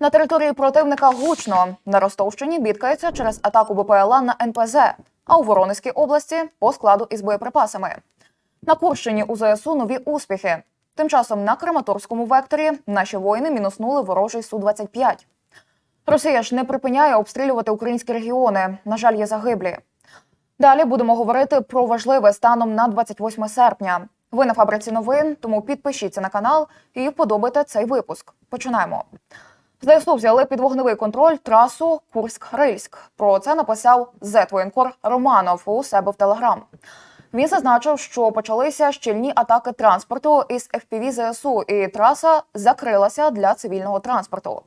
На території противника гучно на Ростовщині бідкаються через атаку БПЛА на НПЗ, а у Воронезькій області по складу із боєприпасами. На Курщині у ЗСУ нові успіхи. Тим часом на Краматорському векторі наші воїни мінуснули ворожий Су-25. Росія ж не припиняє обстрілювати українські регіони. На жаль, є загиблі. Далі будемо говорити про важливе станом на 28 серпня. Ви на фабриці новин, тому підпишіться на канал і вподобайте цей випуск. Починаємо. ЗСУ взяли під вогневий контроль трасу Курськ-Рильськ. Про це написав Зетвоєнкор Романов у себе в Телеграм. Він зазначив, що почалися щільні атаки транспорту із FPV ЗСУ, і траса закрилася для цивільного транспорту.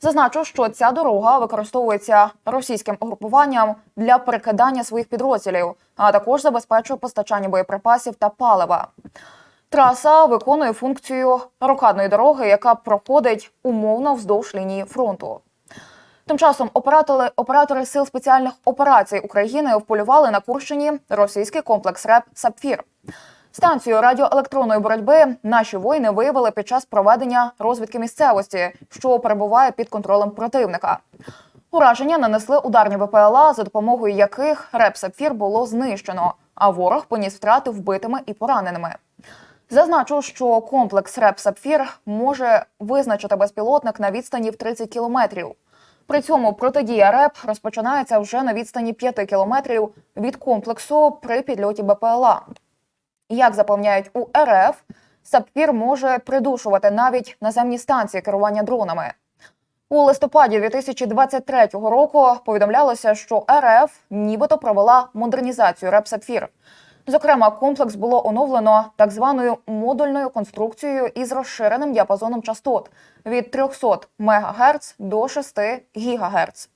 Зазначив, що ця дорога використовується російським угрупуванням для перекидання своїх підрозділів, а також забезпечує постачання боєприпасів та палива. Траса виконує функцію рокадної дороги, яка проходить умовно вздовж лінії фронту. Тим часом оператори, оператори сил спеціальних операцій України вполювали на Курщині російський комплекс РЕП Сапфір. Станцію радіоелектронної боротьби наші воїни виявили під час проведення розвідки місцевості, що перебуває під контролем противника. Ураження нанесли ударні БПЛА, за допомогою яких РЕП Сапфір було знищено, а ворог поніс втрати вбитими і пораненими. Зазначу, що комплекс РЕП Сапфір може визначити безпілотник на відстані в 30 кілометрів. При цьому протидія РЕП розпочинається вже на відстані 5 кілометрів від комплексу при підльоті БПЛА. Як запевняють у РФ, Сапфір може придушувати навіть наземні станції керування дронами. У листопаді 2023 року повідомлялося, що РФ нібито провела модернізацію РЕП Сапфір. Зокрема, комплекс було оновлено так званою модульною конструкцією із розширеним діапазоном частот від 300 МГц до 6 ГГц.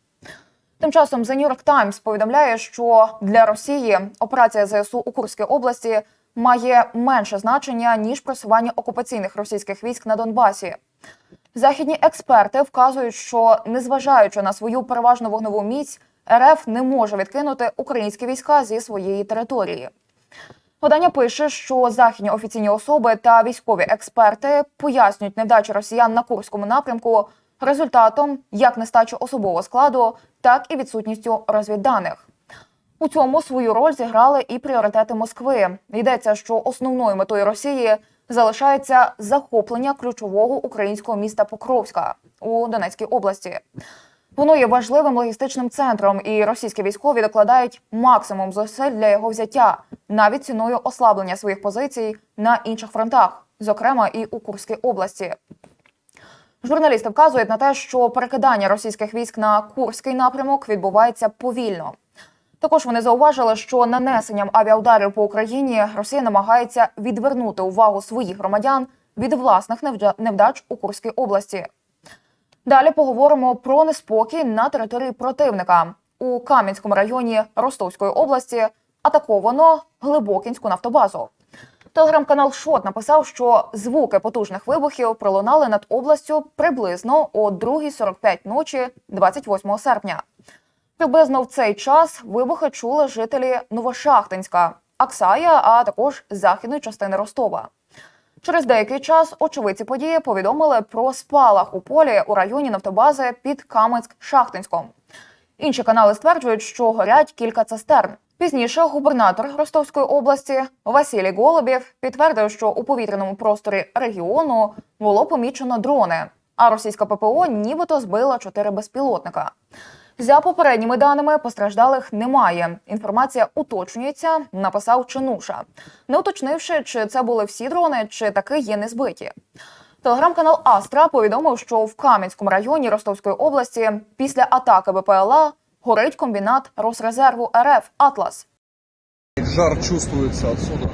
Тим часом The New York Times повідомляє, що для Росії операція ЗСУ у Курській області має менше значення ніж просування окупаційних російських військ на Донбасі. Західні експерти вказують, що незважаючи на свою переважну вогневу міць, РФ не може відкинути українські війська зі своєї території. Видання пише, що західні офіційні особи та військові експерти пояснюють невдачі росіян на курському напрямку результатом як нестачі особового складу, так і відсутністю розвідданих. У цьому свою роль зіграли і пріоритети Москви. Йдеться, що основною метою Росії залишається захоплення ключового українського міста Покровська у Донецькій області. Воно є важливим логістичним центром, і російські військові докладають максимум зусиль для його взяття, навіть ціною ослаблення своїх позицій на інших фронтах, зокрема і у Курській області. Журналісти вказують на те, що перекидання російських військ на Курський напрямок відбувається повільно. Також вони зауважили, що нанесенням авіаударів по Україні Росія намагається відвернути увагу своїх громадян від власних невда- невдач у Курській області. Далі поговоримо про неспокій на території противника у Кам'янському районі Ростовської області. Атаковано Глибокінську нафтобазу. Телеграм-канал Шот написав, що звуки потужних вибухів пролунали над областю приблизно о 2.45 ночі 28 серпня. Приблизно в цей час вибухи чули жителі Новошахтинська, Аксая, а також західної частини Ростова. Через деякий час очевидці події повідомили про спалах у полі у районі нафтобази під Каменськ-Шахтинськом. Інші канали стверджують, що горять кілька цистерн. Пізніше губернатор Ростовської області Василій Голубєв підтвердив, що у повітряному просторі регіону було помічено дрони, а російська ППО нібито збила чотири безпілотника. За попередніми даними постраждалих немає. Інформація уточнюється, написав Чинуша, не уточнивши, чи це були всі дрони, чи таки є незбиті. Телеграм-канал Астра повідомив, що в Кам'янському районі Ростовської області після атаки БПЛА горить комбінат Росрезерву РФ Атлас. Жар чувствуется отсюда.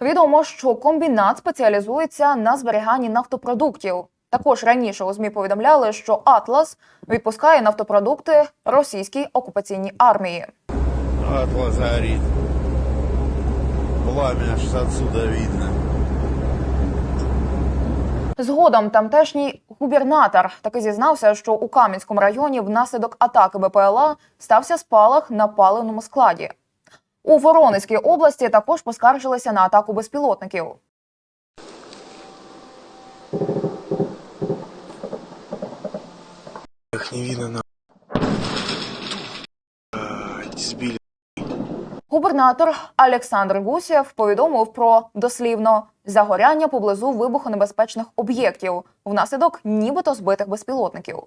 Відомо, що комбінат спеціалізується на зберіганні нафтопродуктів. Також раніше у ЗМІ повідомляли, що Атлас відпускає нафтопродукти російській окупаційній армії. Атлас горит. Пламя аж отсюда видно. Згодом тамтешній губернатор таки зізнався, що у Кам'янському районі внаслідок атаки БПЛА стався спалах на паливному складі. У Воронезькій області також поскаржилися на атаку безпілотників. Не видно на... Блядь, Губернатор Олександр Гусєв повідомив про дослівно загоряння поблизу вибухонебезпечних об'єктів внаслідок нібито збитих безпілотників.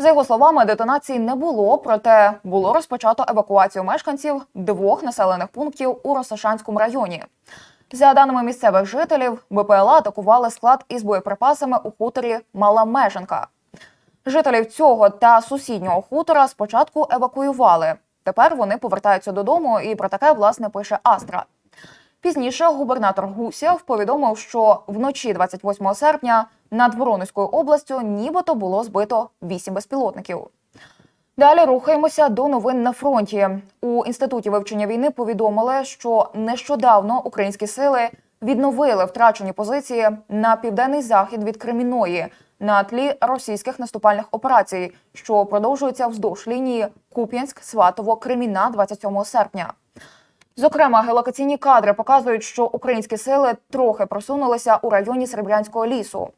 За його словами, детонації не було, проте було розпочато евакуацію мешканців двох населених пунктів у Росошанському районі. За даними місцевих жителів, БПЛА атакували склад із боєприпасами у хуторі Мала Меженка. Жителів цього та сусіднього хутора спочатку евакуювали. Тепер вони повертаються додому, і про таке власне пише Астра. Пізніше губернатор Гусєв повідомив, що вночі 28 серпня над Воронезькою областю нібито було збито 8 безпілотників. Далі рухаємося до новин на фронті. У інституті вивчення війни повідомили, що нещодавно українські сили відновили втрачені позиції на південний захід від Креміної на тлі російських наступальних операцій, що продовжуються вздовж лінії Куп'янськ, Сватово, Креміна 27 серпня. Зокрема, геолокаційні кадри показують, що українські сили трохи просунулися у районі Серебрянського лісу.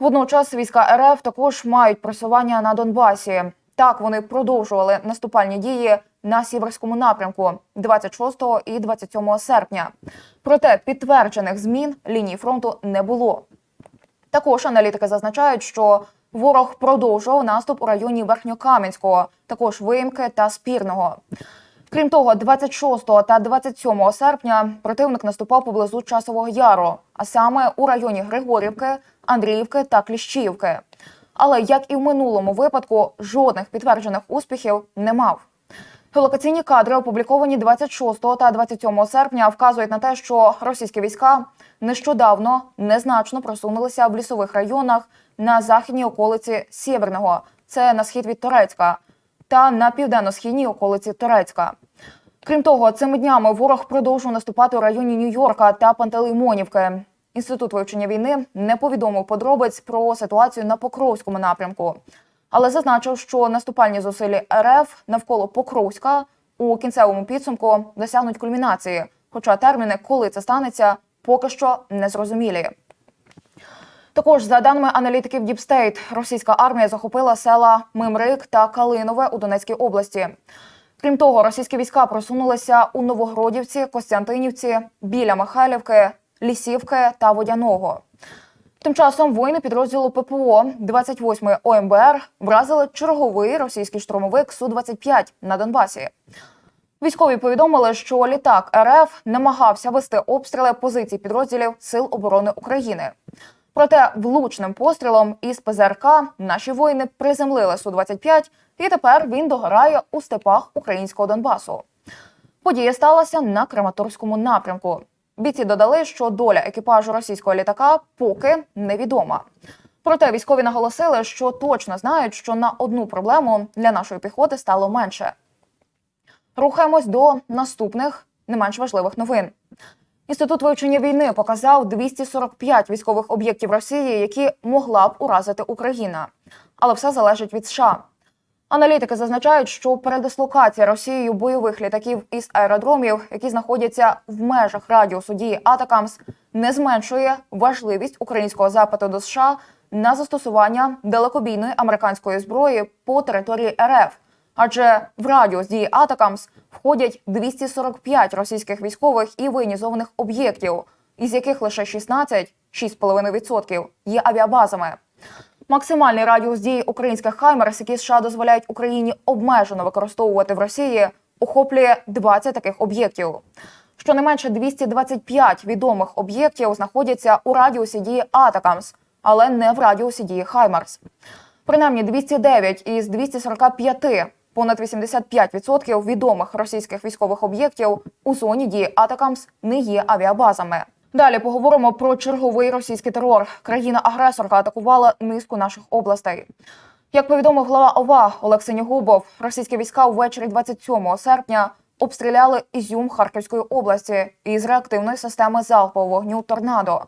Водночас війська РФ також мають просування на Донбасі. Так вони продовжували наступальні дії на сіверському напрямку 26 і 27 серпня. Проте підтверджених змін лінії фронту не було. Також аналітики зазначають, що ворог продовжував наступ у районі Верхньокам'янського, також Виїмки та Спірного. Крім того, 26 та 27 серпня противник наступав поблизу Часового Яру, а саме у районі Григорівки, Андріївки та Кліщіївки. Але як і в минулому випадку, жодних підтверджених успіхів не мав. Геолокаційні кадри, опубліковані 26 та 27 серпня, вказують на те, що російські війська нещодавно незначно просунулися в лісових районах на західній околиці Сєверного, це на схід від Торецька, та на південно-східній околиці Торецька. Крім того, цими днями ворог продовжує наступати у районі Нью-Йорка та Пантелеймонівки. Інститут вивчення війни не повідомив подробиць про ситуацію на Покровському напрямку, але зазначив, що наступальні зусилля РФ навколо Покровська у кінцевому підсумку досягнуть кульмінації. Хоча терміни, коли це станеться, поки що не зрозумілі. Також за даними аналітиків State, російська армія захопила села Мимрик та Калинове у Донецькій області. Крім того, російські війська просунулися у Новогродівці, Костянтинівці, біля Михайлівки, Лісівки та Водяного. Тим часом воїни підрозділу ППО 28-ї ОМБР вразили черговий російський штурмовик Су-25 на Донбасі. Військові повідомили, що літак РФ намагався вести обстріли позицій підрозділів Сил оборони України. Проте влучним пострілом із ПЗРК наші воїни приземлили Су-25, і тепер він догорає у степах українського Донбасу. Подія сталася на Краматорському напрямку. Бійці додали, що доля екіпажу російського літака поки невідома. Проте військові наголосили, що точно знають, що на одну проблему для нашої піхоти стало менше. Рухаємось до наступних не менш важливих новин. Інститут вивчення війни показав 245 військових об'єктів Росії, які могла б уразити Україна. Але все залежить від США. Аналітики зазначають, що передислокація Росією бойових літаків із аеродромів, які знаходяться в межах радіусу дії Атакамс, не зменшує важливість українського запиту до США на застосування далекобійної американської зброї по території РФ. Адже в радіус дії Атакамс входять 245 російських військових і воєнізованих об'єктів, із яких лише 16 6,5% є авіабазами. Максимальний радіус дії українських хаймерс, які США дозволяють Україні обмежено використовувати в Росії, охоплює 20 таких об'єктів. Щонайменше 225 відомих об'єктів знаходяться у радіусі дії Атакамс, але не в радіусі дії Хаймарс. Принаймні 209 із 245, понад 85% відомих російських військових об'єктів у зоні дії Атакамс не є авіабазами. Далі поговоримо про черговий російський терор. Країна-агресорка атакувала низку наших областей. Як повідомив глава ОВА Олег Синігубов, російські війська ввечері 27 серпня обстріляли Ізюм Харківської області із реактивної системи залпового вогню Торнадо.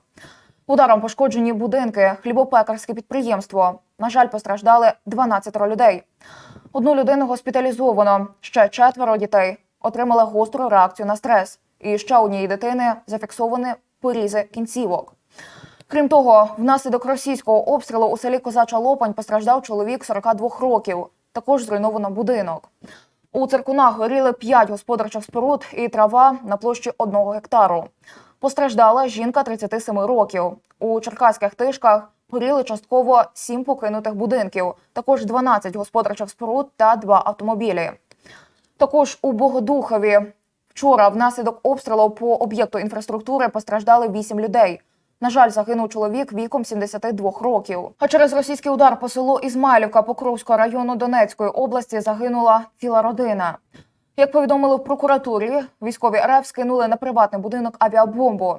Ударом пошкоджені будинки, хлібопекарське підприємство. На жаль, постраждали 12 людей. Одну людину госпіталізовано, ще четверо дітей отримали гостру реакцію на стрес. І ще однієї дитини зафіксовані порізи кінцівок. Крім того, внаслідок російського обстрілу у селі Козача Лопань постраждав чоловік 42 років. Також зруйновано будинок. У циркунах горіли 5 господарчих споруд і трава на площі 1 гектару. Постраждала жінка 37 років. У черкаських тишках горіли частково 7 покинутих будинків, також 12 господарчих споруд та 2 автомобілі. Також у Богодухові вчора внаслідок обстрілу по об'єкту інфраструктури постраждали 8 людей. На жаль, загинув чоловік віком 72 років. А через російський удар по селу Ізмайлівка Покровського району Донецької області загинула ціла родина. Як повідомили в прокуратурі, військові РФ скинули на приватний будинок авіабомбу.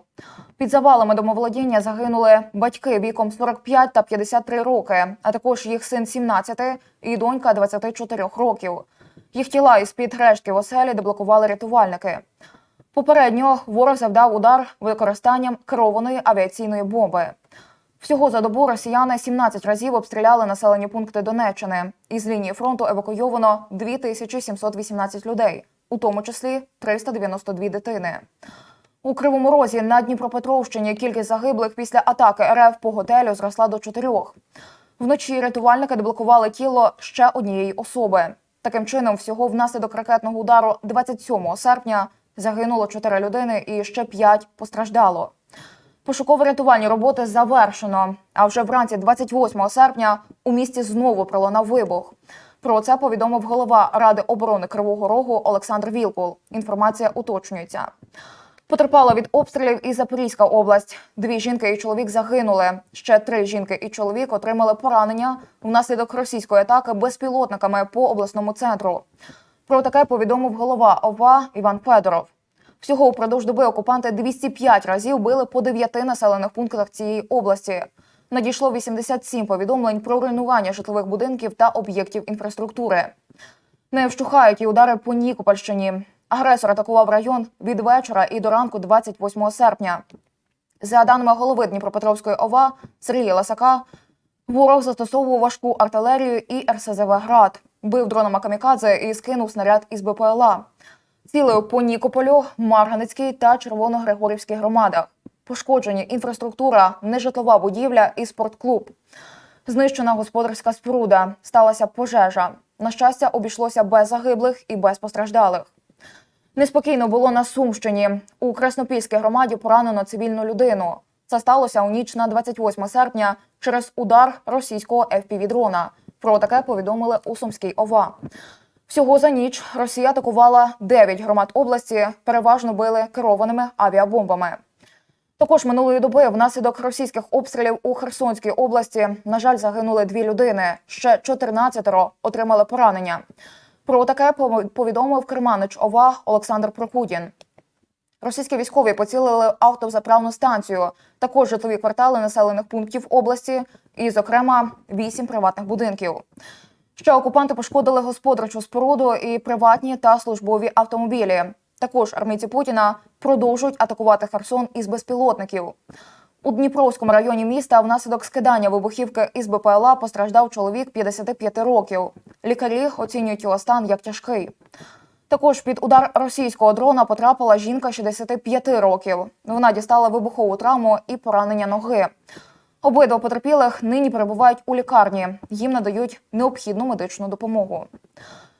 Під завалами домоволодіння загинули батьки віком 45 та 53 роки, а також їх син 17 і донька 24 років. Їх тіла із під рештків оселі деблокували рятувальники. Попередньо ворог завдав удар використанням керованої авіаційної бомби. Всього за добу росіяни 17 разів обстріляли населені пункти Донеччини. Із лінії фронту евакуйовано 2718 людей, у тому числі 392 дитини. У Кривому Розі на Дніпропетровщині кількість загиблих після атаки РФ по готелю зросла до чотирьох. Вночі рятувальники деблокували тіло ще однієї особи. Таким чином, всього внаслідок ракетного удару 27 серпня загинуло 4 людини і ще 5 постраждало. Пошуково-рятувальні роботи завершено. А вже вранці 28 серпня у місті знову пролунав вибух. Про це повідомив голова Ради оборони Кривого Рогу Олександр Вілкул. Інформація уточнюється. Потерпала від обстрілів і Запорізька область. Дві жінки і чоловік загинули. Ще три жінки і чоловік отримали поранення внаслідок російської атаки безпілотниками по обласному центру. Про таке повідомив голова ОВА Іван Федоров. Всього упродовж доби окупанти 205 разів били по дев'яти населених пунктах цієї області. Надійшло 87 повідомлень про руйнування житлових будинків та об'єктів інфраструктури. Не вщухають і удари по Нікопольщині. Агресор атакував район від вечора і до ранку 28 серпня. За даними голови Дніпропетровської ОВА Сергія Ласака, ворог застосовував важку артилерію і РСЗВ «Град», бив дронами камікадзе і скинув снаряд із БПЛА. Цілив по Нікополю, Марганецькій та Червоногригорівській громадах. Пошкоджені інфраструктура, нежитлова будівля і спортклуб. Знищена господарська споруда. Сталася пожежа. На щастя, обійшлося без загиблих і без постраждалих. Неспокійно було на Сумщині. У Краснопільській громаді поранено цивільну людину. Це сталося у ніч на 28 серпня через удар російського FPV-дрона. Про таке повідомили у Сумській ОВА. Всього за ніч Росія атакувала 9 громад області, переважно били керованими авіабомбами. Також минулої доби внаслідок російських обстрілів у Херсонській області, на жаль, загинули дві людини. Ще 14 отримали поранення. Про таке повідомив керманич ОВА Олександр Прокудін. Російські військові поцілили автозаправну станцію, також житлові квартали населених пунктів області, і, зокрема, вісім приватних будинків. Ще окупанти пошкодили господарчу споруду і приватні та службові автомобілі. Також армійці Путіна продовжують атакувати Херсон із безпілотників. У Дніпровському районі міста внаслідок скидання вибухівки із БПЛА постраждав чоловік 55 років. Лікарі оцінюють його стан як тяжкий. Також під удар російського дрона потрапила жінка 65 років. Вона дістала вибухову травму і поранення ноги. Обидва потерпілих нині перебувають у лікарні. Їм надають необхідну медичну допомогу.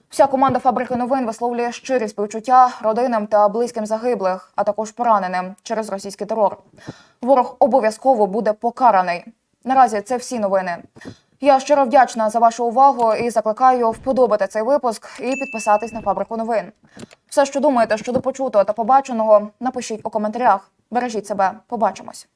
Вся команда фабрики новин висловлює щирі співчуття родинам та близьким загиблих, а також пораненим через російський терор. Ворог обов'язково буде покараний. Наразі це всі новини. Я щиро вдячна за вашу увагу і закликаю вподобати цей випуск і підписатись на фабрику новин. Все, що думаєте щодо почутого та побаченого, напишіть у коментарях. Бережіть себе, побачимось.